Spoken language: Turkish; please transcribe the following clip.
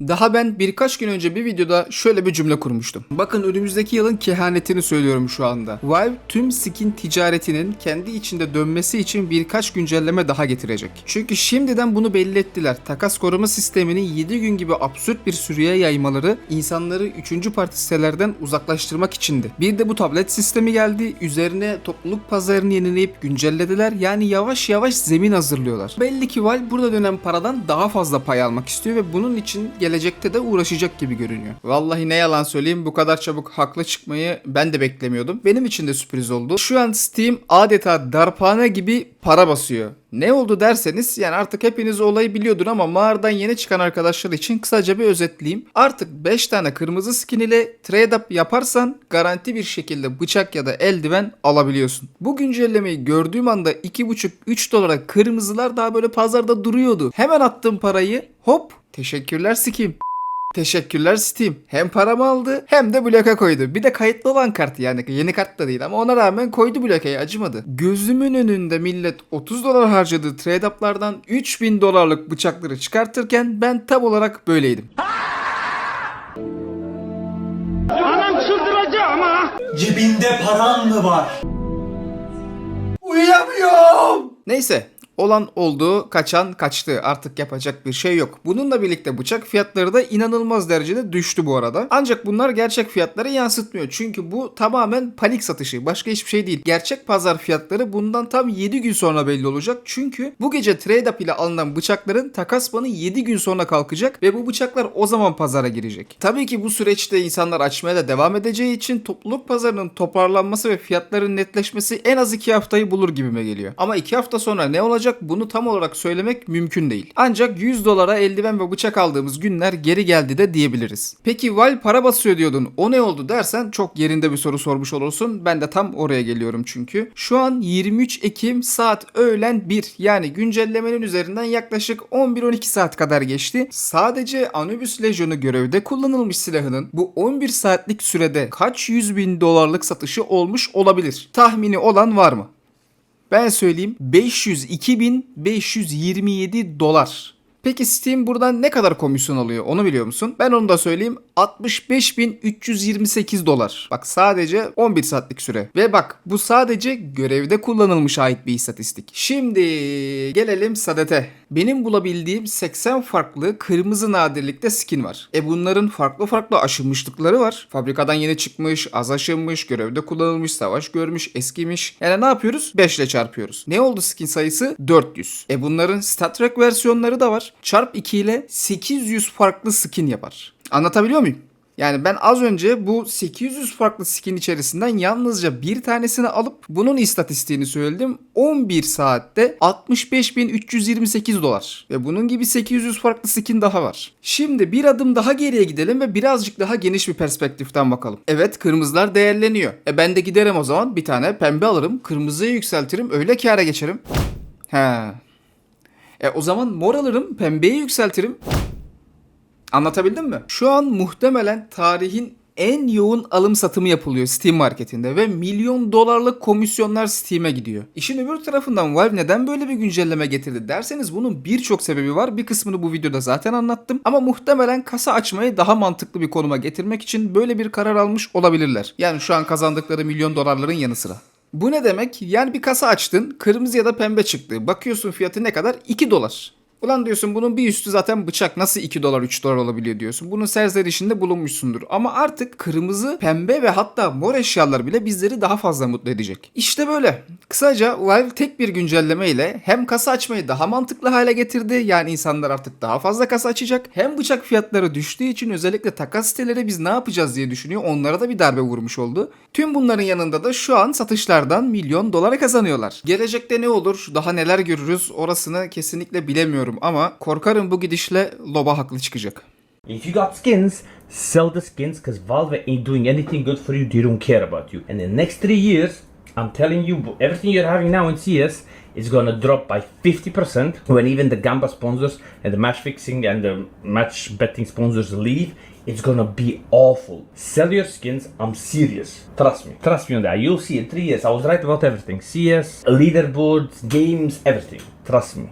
Daha ben birkaç gün önce bir videoda şöyle bir cümle kurmuştum. Bakın önümüzdeki yılın kehanetini söylüyorum şu anda. Valve tüm skin ticaretinin kendi içinde dönmesi için birkaç güncelleme daha getirecek. Çünkü şimdiden bunu belli ettiler. Takas koruma sistemini 7 gün gibi absürt bir süreye yaymaları insanları 3. parti sitelerden uzaklaştırmak içindi. Bir de bu tablet sistemi geldi. Üzerine topluluk pazarını yenileyip güncellediler. Yani yavaş yavaş zemin hazırlıyorlar. Belli ki Valve burada dönen paradan daha fazla pay almak istiyor ve bunun için gelecekte de uğraşacak gibi görünüyor. Vallahi ne yalan söyleyeyim bu kadar çabuk haklı çıkmayı ben de beklemiyordum. Benim için de sürpriz oldu. Şu an Steam adeta darphane gibi para basıyor. Ne oldu derseniz yani artık hepiniz olayı biliyordur ama mağaradan yeni çıkan arkadaşlar için kısaca bir özetleyeyim. Artık 5 tane kırmızı skin ile trade up yaparsan garanti bir şekilde bıçak ya da eldiven alabiliyorsun. Bu güncellemeyi gördüğüm anda 2,5-3 dolara kırmızılar daha böyle pazarda duruyordu. Hemen attım parayı hop teşekkürler Steam. Teşekkürler Steam. Hem paramı aldı hem de bloka koydu. Bir de kayıtlı olan kart yani yeni kart da değil ama ona rağmen koydu blokayı acımadı. Gözümün önünde millet 30 dolar harcadığı trade up'lardan 3000 dolarlık bıçakları çıkartırken ben tam olarak böyleydim. Anam çıldıracağım ha. Cebinde paran mı var? Neyse olan oldu, kaçan kaçtı. Artık yapacak bir şey yok. Bununla birlikte bıçak fiyatları da inanılmaz derecede düştü bu arada. Ancak bunlar gerçek fiyatları yansıtmıyor. Çünkü bu tamamen panik satışı. Başka hiçbir şey değil. Gerçek pazar fiyatları bundan tam 7 gün sonra belli olacak. Çünkü bu gece trade up ile alınan bıçakların takas banı 7 gün sonra kalkacak ve bu bıçaklar o zaman pazara girecek. Tabii ki bu süreçte insanlar açmaya da devam edeceği için topluluk pazarının toparlanması ve fiyatların netleşmesi en az 2 haftayı bulur gibime geliyor. Ama 2 hafta sonra ne olacak bunu tam olarak söylemek mümkün değil. Ancak 100 dolara eldiven ve bıçak aldığımız günler geri geldi de diyebiliriz. Peki Val para basıyor diyordun o ne oldu dersen çok yerinde bir soru sormuş olursun. Ben de tam oraya geliyorum çünkü. Şu an 23 Ekim saat öğlen 1 yani güncellemenin üzerinden yaklaşık 11-12 saat kadar geçti. Sadece Anubis Legion'u görevde kullanılmış silahının bu 11 saatlik sürede kaç yüz bin dolarlık satışı olmuş olabilir? Tahmini olan var mı? Ben söyleyeyim 502.527 dolar. Peki Steam buradan ne kadar komisyon alıyor onu biliyor musun? Ben onu da söyleyeyim 65.328 dolar. Bak sadece 11 saatlik süre. Ve bak bu sadece görevde kullanılmış ait bir istatistik. Şimdi gelelim Sadet'e. Benim bulabildiğim 80 farklı kırmızı nadirlikte skin var. E bunların farklı farklı aşınmışlıkları var. Fabrikadan yeni çıkmış, az aşınmış, görevde kullanılmış, savaş görmüş, eskimiş. Yani ne yapıyoruz? 5 ile çarpıyoruz. Ne oldu skin sayısı? 400. E bunların Star Trek versiyonları da var. Çarp 2 ile 800 farklı skin yapar. Anlatabiliyor muyum? Yani ben az önce bu 800 farklı skin içerisinden yalnızca bir tanesini alıp bunun istatistiğini söyledim. 11 saatte 65.328 dolar. Ve bunun gibi 800 farklı skin daha var. Şimdi bir adım daha geriye gidelim ve birazcık daha geniş bir perspektiften bakalım. Evet kırmızılar değerleniyor. E ben de giderim o zaman bir tane pembe alırım. Kırmızıyı yükseltirim öyle kâra geçerim. He. E o zaman mor alırım pembeyi yükseltirim. Anlatabildim mi? Şu an muhtemelen tarihin en yoğun alım satımı yapılıyor Steam marketinde ve milyon dolarlık komisyonlar Steam'e gidiyor. İşin öbür tarafından Valve neden böyle bir güncelleme getirdi derseniz bunun birçok sebebi var. Bir kısmını bu videoda zaten anlattım. Ama muhtemelen kasa açmayı daha mantıklı bir konuma getirmek için böyle bir karar almış olabilirler. Yani şu an kazandıkları milyon dolarların yanı sıra. Bu ne demek? Yani bir kasa açtın, kırmızı ya da pembe çıktı. Bakıyorsun fiyatı ne kadar? 2 dolar. Ulan diyorsun bunun bir üstü zaten bıçak nasıl 2 dolar 3 dolar olabiliyor diyorsun. Bunun serzenişinde bulunmuşsundur. Ama artık kırmızı, pembe ve hatta mor eşyalar bile bizleri daha fazla mutlu edecek. İşte böyle. Kısaca Valve tek bir güncelleme ile hem kasa açmayı daha mantıklı hale getirdi. Yani insanlar artık daha fazla kasa açacak. Hem bıçak fiyatları düştüğü için özellikle takas siteleri biz ne yapacağız diye düşünüyor. Onlara da bir darbe vurmuş oldu. Tüm bunların yanında da şu an satışlardan milyon dolara kazanıyorlar. Gelecekte ne olur? Daha neler görürüz? Orasını kesinlikle bilemiyorum ama korkarım bu gidişle Loba haklı çıkacak. If you got skins, sell the skins because Valve ain't doing anything good for you. They don't care about you. And the next three years, I'm telling you, everything you're having now in CS is gonna drop by 50% when even the Gamba sponsors and the match fixing and the match betting sponsors leave. It's gonna be awful. Sell your skins. I'm serious. Trust me. Trust me on that. You'll see in three years. I was right about everything. CS, leaderboards, games, everything. Trust me.